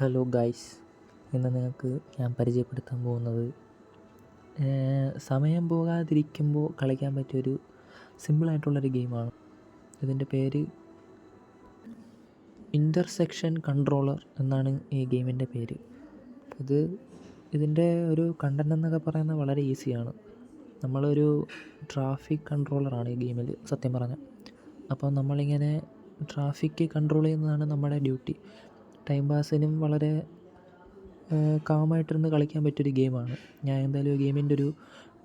Hello guys ഇന്ന് നിങ്ങൾക്ക് ഞാൻ പരിചയപ്പെടുത്താൻ പോകുന്നത് സമയം പോകാതിരിക്കുമ്പോൾ കളിക്കാൻ പറ്റിയൊരു സിമ്പിളായിട്ടുള്ളൊരു ഗെയിമാണ്. ഇതിന്റെ പേര് ഇന്റർസെക്ഷൻ കൺട്രോളർ എന്നാണ് ഈ ഗെയിമിന്റെ പേര്. ഇത് ഇതിന്റെ ഒരു കണ്ടന്റ് എന്നൊക്കെ പറയുന്നത് വളരെ ഈസിയാണ്. നമ്മളൊരു ട്രാഫിക് കൺട്രോളറാണ് ഈ ഗെയിമിൽ സത്യം പറഞ്ഞാൽ. അപ്പോൾ നമ്മളിങ്ങനെ ട്രാഫിക് കൺട്രോൾ ചെയ്യുന്നതാണ് നമ്മുടെ ഡ്യൂട്ടി ടൈം പാസിനും വളരെ കാമായിട്ടിരുന്ന് കളിക്കാൻ പറ്റിയൊരു ഗെയിമാണ് ഞാൻ എന്തായാലും ഈ ഗെയിമിന്റെ ഒരു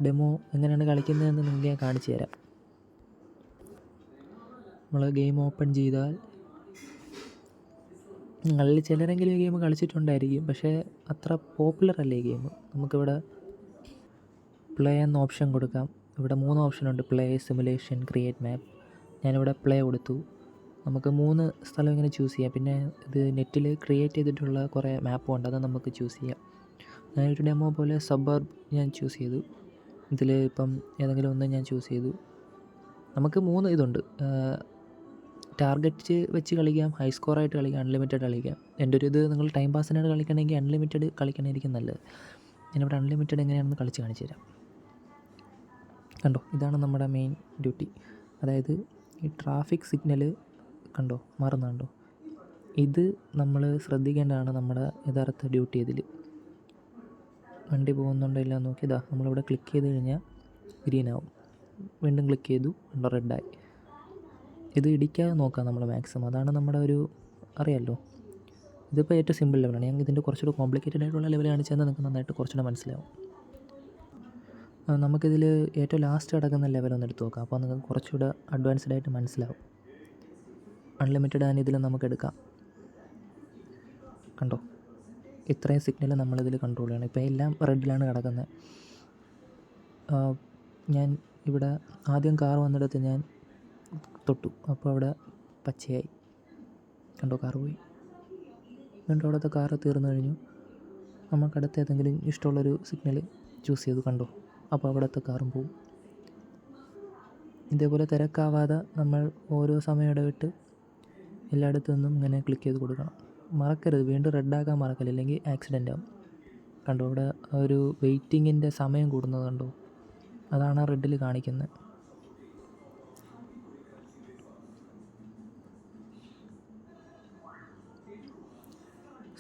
ഡെമോ എങ്ങനെയാണ് കളിക്കുന്നതെന്ന് നിങ്ങൾക്ക് ഞാൻ കാണിച്ചു തരാം. നമ്മൾ ഗെയിം ഓപ്പൺ ചെയ്താൽ നിങ്ങളിൽ ചിലരെങ്കിലും ഈ ഗെയിം കളിച്ചിട്ടുണ്ടായിരിക്കും. പക്ഷേ അത്ര പോപ്പുലർ അല്ല ഈ ഗെയിം നമുക്കിവിടെ പ്ലേ എന്ന ഓപ്ഷൻ കൊടുക്കാം. ഇവിടെ മൂന്ന് ഓപ്ഷനുണ്ട് പ്ലേ സിമുലേഷൻ ക്രിയേറ്റ് മാപ്പ് ഞാനിവിടെ പ്ലേ കൊടുത്തു. നമുക്ക് മൂന്ന് സ്ഥലം ഇങ്ങനെ ചൂസ് ചെയ്യാം. പിന്നെ ഇത് നെറ്റിൽ ക്രിയേറ്റ് ചെയ്തിട്ടുള്ള കുറേ മാപ്പും ഉണ്ട്. അത് നമുക്ക് ചൂസ് ചെയ്യാം. ഞാനൊരു ഡെമോ പോലെ സബർബ് ഞാൻ ചൂസ് ചെയ്തു. ഇതിൽ ഇപ്പം ഏതെങ്കിലും ഒന്ന് ഞാൻ ചൂസ് ചെയ്തു. നമുക്ക് മൂന്ന് ഇതുണ്ട്. ടാർഗറ്റ് വെച്ച് കളിക്കാം. ഹൈ സ്കോറായിട്ട് കളിക്കാം. അൺലിമിറ്റഡ് കളിക്കാം. എന്റെ ഒരു ഇത് നിങ്ങൾ ടൈം പാസിനായിട്ട് കളിക്കണമെങ്കിൽ അൺലിമിറ്റഡ് കളിക്കണമായിരിക്കും നല്ലത്. ഞാനിവിടെ അൺലിമിറ്റഡ് എങ്ങനെയാണെന്ന് കളിച്ച് കാണിച്ചു തരാം. കണ്ടോ? ഇതാണ് നമ്മുടെ മെയിൻ ഡ്യൂട്ടി അതായത് ഈ ട്രാഫിക് സിഗ്നൽ കണ്ടോ? മാറുന്നുണ്ടോ ഇത് നമ്മൾ ശ്രദ്ധിക്കേണ്ടതാണ് നമ്മുടെ യഥാർത്ഥ ഡ്യൂട്ടി ഇതിൽ വണ്ടി പോകുന്നുണ്ടോ ഇല്ല നോക്കിയതാ. നമ്മളിവിടെ ക്ലിക്ക് ചെയ്ത് കഴിഞ്ഞാൽ ഗ്രീൻ ആവും. വീണ്ടും ക്ലിക്ക് ചെയ്തു കണ്ടോ റെഡായി ഇത് ഇടിക്കാതെ നോക്കാം നമ്മൾ മാക്സിമം അതാണ് നമ്മുടെ ഒരു അറിയാമല്ലോ ഇതിപ്പോൾ ഏറ്റവും സിമ്പിൾ ലെവലാണ് ഞാൻ ഇതിന്റെ കുറച്ചുകൂടെ കോംപ്ലിക്കേറ്റഡ് ആയിട്ടുള്ള ലെവൽ കാണിച്ചാൽ നിങ്ങൾക്ക് നന്നായിട്ട് കുറച്ചുകൂടെ മനസ്സിലാവും. നമുക്കിതിൽ ഏറ്റവും ലാസ്റ്റ് കിടക്കുന്ന ലെവൽ ഒന്ന് എടുത്ത് നോക്കാം. അപ്പോൾ നിങ്ങൾക്ക് കുറച്ചുകൂടെ അഡ്വാൻസ്ഡ് ആയിട്ട് മനസ്സിലാവും. അൺലിമിറ്റഡ് ആണ് ഇതിൽ നമുക്ക് എടുക്കാം. കണ്ടോ? ഇത്രയും സിഗ്നൽ നമ്മളിതിൽ കൺട്രോൾ ചെയ്യണം. ഇപ്പോൾ എല്ലാം റെഡിലാണ് കിടക്കുന്നത് ഞാൻ ഇവിടെ ആദ്യം കാർ വന്നിടത്ത് ഞാൻ തൊട്ടു. അപ്പോൾ അവിടെ പച്ചയായി. കണ്ടോ? കാർ പോയി. വീണ്ടും അവിടുത്തെ കാർ തീർന്നു കഴിഞ്ഞു. നമുക്കടുത്ത് ഏതെങ്കിലും ഇഷ്ടമുള്ളൊരു സിഗ്നൽ ചൂസ് ചെയ്തു. കണ്ടോ? അപ്പോൾ അവിടുത്തെ കാറും പോവും. ഇതേപോലെ തിരക്കാവാതെ നമ്മൾ ഓരോ സമയം ഇടവിട്ട് എല്ലായിടത്തു നിന്നും ഇങ്ങനെ ക്ലിക്ക് ചെയ്ത് കൊടുക്കണം. മറക്കരുത്. വീണ്ടും റെഡാക്കാൻ മറക്കല്ല ഇല്ലെങ്കിൽ ആക്സിഡന്റ് ആവും. കണ്ടോ? ഇവിടെ ഒരു വെയിറ്റിങ്ങിന്റെ സമയം കൂടുന്നത് കണ്ടോ? അതാണ് ആ റെഡിൽ കാണിക്കുന്നത്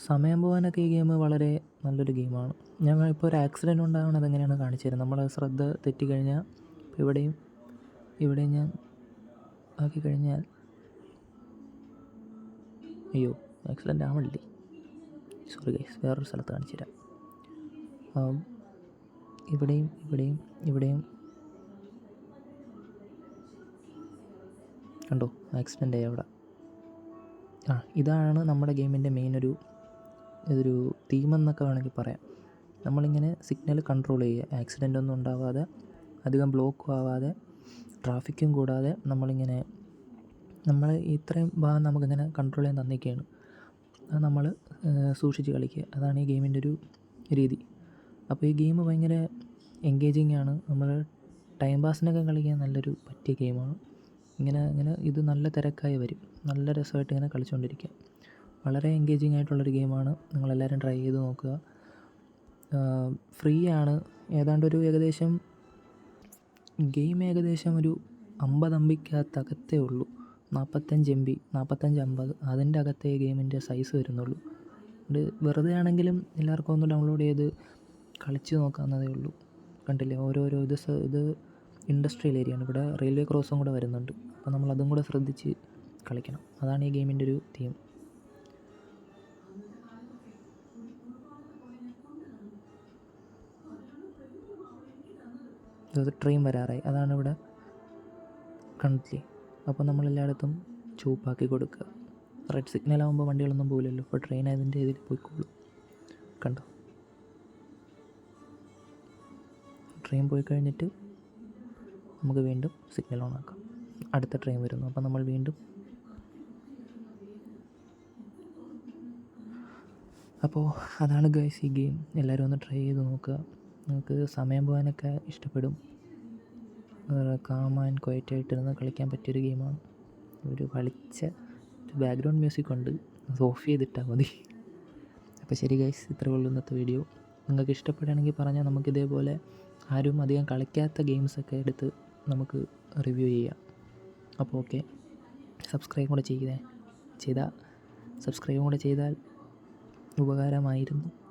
സമയം പോകാനൊക്കെ ഈ ഗെയിം വളരെ നല്ലൊരു ഗെയിമാണ് ഞാൻ ഇപ്പോൾ ഒരു ആക്സിഡന്റ് ഉണ്ടാകുന്നത് എങ്ങനെയാണ് കാണിച്ചു തരുന്നത് നമ്മളെ ശ്രദ്ധ തെറ്റിക്കഴിഞ്ഞാൽ ഇവിടെയും ഇവിടെയും ഞാൻ ആക്കി കഴിഞ്ഞാൽ അയ്യോ ആക്സിഡന്റ് ആവണില്ലേ സോറി ഗൈസ് വേറൊരു സ്ഥലത്ത് കാണിച്ചു തരാം. ഇവിടെയും ഇവിടെയും ഇവിടെയും. കണ്ടോ ആക്സിഡന്റ് ആയി അവിടെ. ആ ഇതാണ് നമ്മുടെ ഗെയിമിന്റെ മെയിൻ ഒരു ഇതൊരു തീമെന്നൊക്കെ വേണമെങ്കിൽ പറയാം. നമ്മളിങ്ങനെ സിഗ്നൽ കൺട്രോൾ ചെയ്യുക. ആക്സിഡന്റ് ഒന്നും ഉണ്ടാവാതെ അധികം ബ്ലോക്കും ആവാതെ ട്രാഫിക്കും കൂടാതെ നമ്മളിങ്ങനെ നമ്മൾ ഇത്രയും ഭാഗം നമുക്കിങ്ങനെ കൺട്രോൾ ചെയ്യാൻ തന്നിരിക്കുകയാണ്. അത് നമ്മൾ സൂക്ഷിച്ച് കളിക്കുക. അതാണ് ഈ ഗെയിമിന്റെ ഒരു രീതി. അപ്പോൾ ഈ ഗെയിം ഭയങ്കര എൻഗേജിങ് ആണ്. നമ്മൾ ടൈം പാസിനൊക്കെ കളിക്കാൻ നല്ലൊരു പറ്റിയ ഗെയിമാണ് ഇങ്ങനെ ഇങ്ങനെ ഇത് നല്ല തിരക്കായി വരും. നല്ല രസമായിട്ട് ഇങ്ങനെ കളിച്ചുകൊണ്ടിരിക്കുക വളരെ എൻഗേജിങ് ആയിട്ടുള്ളൊരു ഗെയിമാണ് നിങ്ങളെല്ലാവരും ട്രൈ ചെയ്ത് നോക്കുക. ഫ്രീ ആണ്. ഏതാണ്ട് ഒരു ഏകദേശം ഗെയിം ഏകദേശം ഒരു അമ്പതമ്പിക്കകത്തകത്തേ ഉള്ളൂ. നാൽപ്പത്തഞ്ച് എം ബി നാൽപ്പത്തഞ്ച് അമ്പത് അതിന്റെ അകത്തേ ഗെയിമിന്റെ സൈസ് വരുന്നുള്ളൂ. ഇത് വെറുതെ ആണെങ്കിലും എല്ലാവർക്കും ഒന്ന് ഡൗൺലോഡ് ചെയ്ത് കളിച്ച് നോക്കാവുന്നതേ ഉള്ളൂ. കണ്ടില്ലേ? ഓരോരോ ഇത് ഇത് ഇൻഡസ്ട്രിയൽ ആണ്. ഇവിടെ റെയിൽവേ ക്രോസും കൂടെ വരുന്നുണ്ട്. അപ്പോൾ നമ്മൾ അതും കൂടെ ശ്രദ്ധിച്ച് കളിക്കണം. അതാണ് ഈ ഗെയിമിന്റെ ഒരു തീം ട്രെയിൻ വരാറായി. അതാണ് ഇവിടെ കണ്ടില്ലേ? അപ്പോൾ നമ്മൾ എല്ലായിടത്തും ചുവപ്പാക്കി കൊടുക്കുക. റെഡ് സിഗ്നൽ ആകുമ്പോൾ വണ്ടികളൊന്നും പോകില്ലല്ലോ അപ്പോൾ ട്രെയിൻ അതിന്റെ ഇതിൽ പോയിക്കോളും. കണ്ടോ? ട്രെയിൻ പോയി കഴിഞ്ഞിട്ട് നമുക്ക് വീണ്ടും സിഗ്നൽ ഓൺ ആക്കാം. അടുത്ത ട്രെയിൻ വരുന്നു. അപ്പോൾ നമ്മൾ വീണ്ടും അപ്പോൾ അതാണ് ഗൈസ് ഈ ഗെയിം എല്ലാവരും ഒന്ന് ട്രൈ ചെയ്ത് നോക്കുക. നിങ്ങൾക്ക് സമയം പോകാനൊക്കെ ഇഷ്ടപ്പെടും. കാം ആൻഡ് ക്വയറ്റ് ആയിട്ടിരുന്ന് കളിക്കാൻ പറ്റിയൊരു ഗെയിമാണ് ഒരു കളിച്ച ഒരു ബാക്ക്ഗ്രൗണ്ട് മ്യൂസിക് ഉണ്ട്. അത് ഓഫ് ചെയ്തിട്ടാൽ മതി. അപ്പോൾ ശരി ഗൈസ് ഇത്ര ഉള്ളൂ ഇന്നത്തെ വീഡിയോ നിങ്ങൾക്ക് ഇഷ്ടപ്പെടുകയാണെങ്കിൽ പറഞ്ഞാൽ നമുക്ക് ഇതേപോലെ ആരും അധികം കളിക്കാത്ത ഗെയിംസൊക്കെ എടുത്ത് നമുക്ക് റിവ്യൂ ചെയ്യാം. അപ്പോൾ ഓക്കെ സബ്സ്ക്രൈബ് കൂടെ ചെയ്തേ. ചെയ്താൽ സബ്സ്ക്രൈബ് കൂടെ ചെയ്താൽ ഉപകാരമായിരുന്നു.